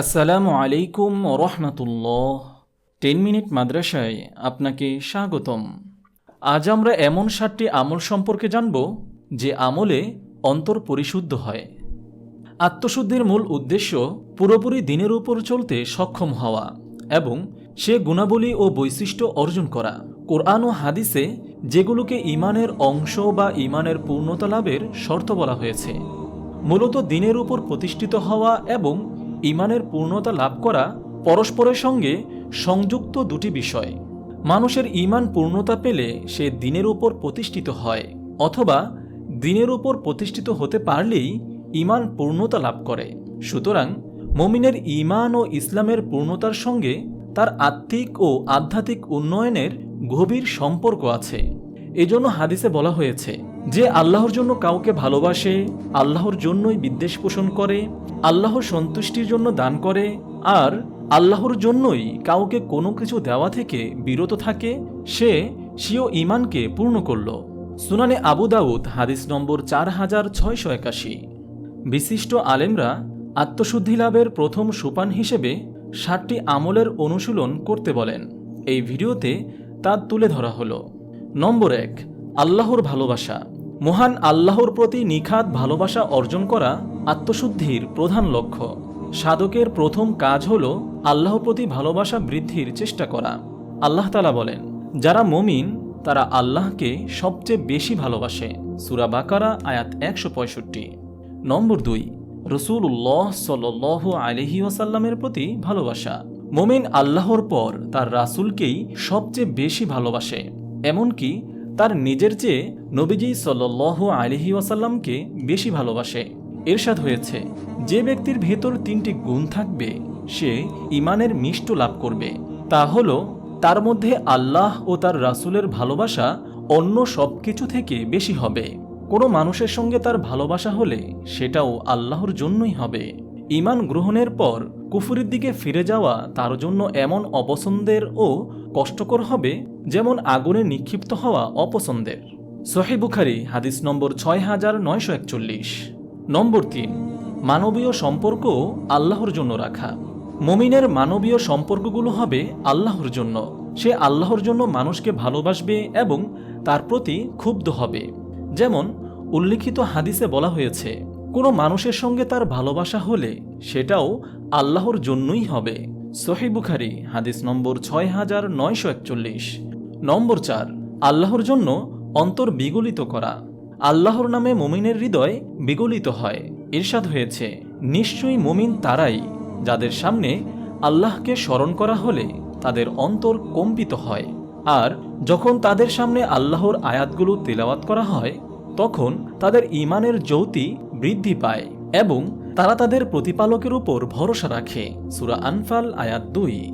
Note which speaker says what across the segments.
Speaker 1: আসসালামু আলাইকুম রহমতুল্লাহ। Ten minute মাদ্রাসায় আপনাকে স্বাগতম। আজ আমরা এমন সাতটি আমল সম্পর্কে জানব, যে আমলে অন্তর পরিশুদ্ধ হয়। আত্মশুদ্ধির মূল উদ্দেশ্য পুরোপুরি দিনের উপর চলতে সক্ষম হওয়া এবং সে গুণাবলী ও বৈশিষ্ট্য অর্জন করা। কোরআন ও হাদিসে যেগুলোকে ইমানের অংশ বা ইমানের পূর্ণতা লাভের শর্ত বলা হয়েছে। মূলত দিনের উপর প্রতিষ্ঠিত হওয়া এবং ইমানের পূর্ণতা লাভ করা পরস্পরের সঙ্গে সংযুক্ত দুটি বিষয়। মানুষের ইমান পূর্ণতা পেলে সে দিনের উপর প্রতিষ্ঠিত হয়, অথবা দিনের উপর প্রতিষ্ঠিত হতে পারলেই ইমান পূর্ণতা লাভ করে। সুতরাং মমিনের ইমান ও ইসলামের পূর্ণতার সঙ্গে তার আত্মিক ও আধ্যাত্মিক উন্নয়নের গভীর সম্পর্ক আছে। এজন্য হাদিসে বলা হয়েছে যে আল্লাহর জন্য কাউকে ভালোবাসে, আল্লাহর জন্যই বিদ্বেষ পোষণ করে আল্লাহর সন্তুষ্টির জন্য দান করে, আর আল্লাহর জন্যই কাউকে কোনো কিছু দেওয়া থেকে বিরত থাকে, সে সিও ইমানকে পূর্ণ করল। সুনানে আবু দাউদ, হাদিস নম্বর চার হাজার ছয়শো একাশি। বিশিষ্ট আলেমরা আত্মশুদ্ধি লাভের প্রথম সোপান হিসেবে ষাটটি আমলের অনুশীলন করতে বলেন। এই ভিডিওতে তা তুলে ধরা হলো। নম্বর এক, আল্লাহর ভালোবাসা। মহান আল্লাহর প্রতি নিখাত ভালোবাসা অর্জন করা আত্মশুদ্ধির প্রধান লক্ষ্য। সাধকের প্রথম কাজ হল আল্লাহর প্রতি ভালোবাসা বৃদ্ধির চেষ্টা করা। আল্লাহ তালা বলেন, যারা মমিন, তারা আল্লাহকে সবচেয়ে বেশি ভালোবাসে। সুরা বাকারা, আয়াত একশো পঁয়ষট্টি। নম্বর দুই রসুল্লাহ সাল আলহি ওয়াসাল্লামের প্রতি ভালোবাসা। মোমেন আল্লাহর পর তার রাসুলকেই সবচেয়ে বেশি ভালোবাসে। এমনকি তার নিজের চেয়ে নবীজি সাল আলহি ওয়াসাল্লামকে বেশি ভালোবাসে। এরশাদ হয়েছে, যে ব্যক্তির ভেতর তিনটি গুণ থাকবে, সে ইমানের মিষ্ট লাভ করবে। তা হল, তার মধ্যে আল্লাহ ও তার রাসুলের ভালোবাসা অন্য সব কিছু থেকে বেশি হবে। কোনো মানুষের সঙ্গে তার ভালোবাসা হলে সেটাও আল্লাহর জন্যই হবে। ইমান গ্রহণের পর কুফুরের দিকে ফিরে যাওয়া তার জন্য এমন অপছন্দের ও কষ্টকর হবে যেমন আগুনে নিক্ষিপ্ত হওয়া অপছন্দের। সোহে বুখারি, হাদিস নম্বর ছয় হাজার নয়শো একচল্লিশ। নম্বর তিন, মানবীয় সম্পর্ক আল্লাহর জন্য রাখা। মমিনের মানবীয় সম্পর্কগুলো হবে আল্লাহর জন্য। সে আল্লাহর জন্য মানুষকে ভালোবাসবে এবং তার প্রতি ক্ষুব্ধ হবে। যেমন উল্লিখিত হাদিসে বলা হয়েছে, কোনো মানুষের সঙ্গে তার ভালোবাসা হলে সেটাও আল্লাহর জন্যই হবে। সোহে বুখারি, হাদিস নম্বর ছয় হাজার নয়শো একচল্লিশ। নম্বর চার, আল্লাহর জন্য অন্তর বিগলিত করা। আল্লাহর নামে মমিনের হৃদয় বিগলিত হয়। ইরশাদ হয়েছে, নিশ্চয়ই মমিন তারাই, যাদের সামনে আল্লাহকে স্মরণ করা হলে তাদের অন্তর কম্পিত হয়। আর যখন তাদের সামনে আল্লাহর আয়াতগুলো তেলাওয়াত করা হয়, তখন তাদের ইমানের জ্যোতি বৃদ্ধি পায় এবং তারা তাদের প্রতিপালকের উপর ভরসা রাখে। সুরা আনফাল, আয়াত দুই।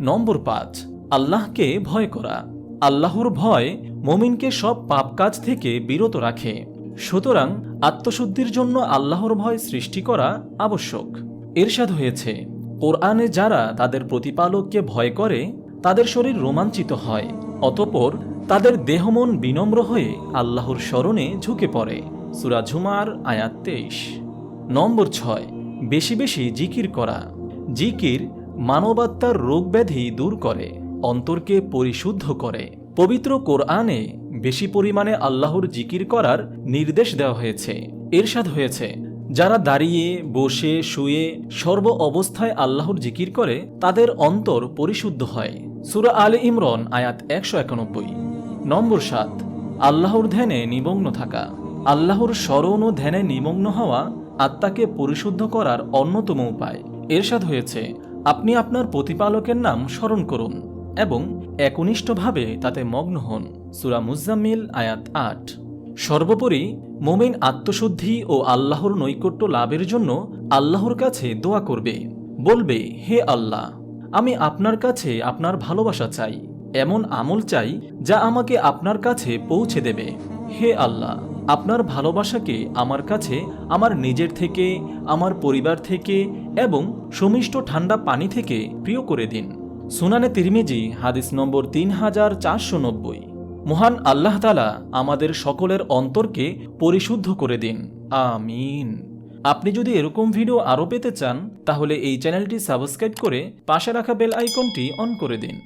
Speaker 1: নম্বর পাঁচ, আল্লাহকে ভয় করা। আল্লাহর ভয় মমিনকে সব পাপ কাজ থেকে বিরত রাখে। সুতরাং আত্মশুদ্ধির জন্য আল্লাহর ভয় সৃষ্টি করা আবশ্যক। এরশাদ হয়েছে, কোরআনে যারা তাদের প্রতিপালককে ভয় করে, তাদের শরীর রোমাঞ্চিত হয়, অতপর তাদের দেহমন বিনম্র হয়ে আল্লাহর স্মরণে ঝুঁকে পড়ে। সুরা ঝুমার আয়াত তেইশ। নম্বর ছয়, বেশি বেশি জিকির করা। জিকির মানবাত্মার রোগ ব্যাধি দূর করে, অন্তরকে পরিশুদ্ধ করে। পবিত্র কোরআনে বেশি পরিমাণে আল্লাহর জিকির করার নির্দেশ দেওয়া হয়েছে, এরশাদ হয়েছে। যারা দাঁড়িয়ে, বসে, শুয়ে সর্ব অবস্থায় আল্লাহর জিকির করে, তাদের অন্তর পরিশুদ্ধ হয়। সুরা আলে ইমরন, আয়াত একশো একানব্বই। নম্বর সাত, আল্লাহর ধ্যানে নিমগ্ন থাকা। আল্লাহর স্মরণ ও ধ্যানে নিমগ্ন হওয়া আত্মাকে পরিশুদ্ধ করার অন্যতম উপায়। এরশাদ হয়েছে, আপনি আপনার প্রতিপালকের নাম স্মরণ করুন এবং একনিষ্ঠভাবে তাতে মগ্ন হন। সুরা মুজাম্মিল, আয়াত আট। সর্বোপরি, মোমিন আত্মশুদ্ধি ও আল্লাহর নৈকট্য লাভের জন্য আল্লাহর কাছে দোয়া করবে। বলবে, হে আল্লাহ, আমি আপনার কাছে আপনার ভালোবাসা চাই, এমন আমল চাই যা আমাকে আপনার কাছে পৌঁছে দেবে। হে আল্লাহ আপনার ভালোবাসাকে আমার কাছে, আমার নিজের থেকে, আমার পরিবার থেকে এবং সুমিষ্ট ঠান্ডা পানি থেকে প্রিয় করে দিন। সুনানে তিরমিজি, হাদিস নম্বর তিন হাজার চারশো নব্বই। মহান আল্লাহ তালা আমাদের সকলের অন্তরকে পরিশুদ্ধ করে দিন। আমিন। আপনি যদি এরকম ভিডিও আরও পেতে চান, তাহলে এই চ্যানেলটি সাবস্ক্রাইব করে পাশে রাখা বেল আইকনটি অন করে দিন।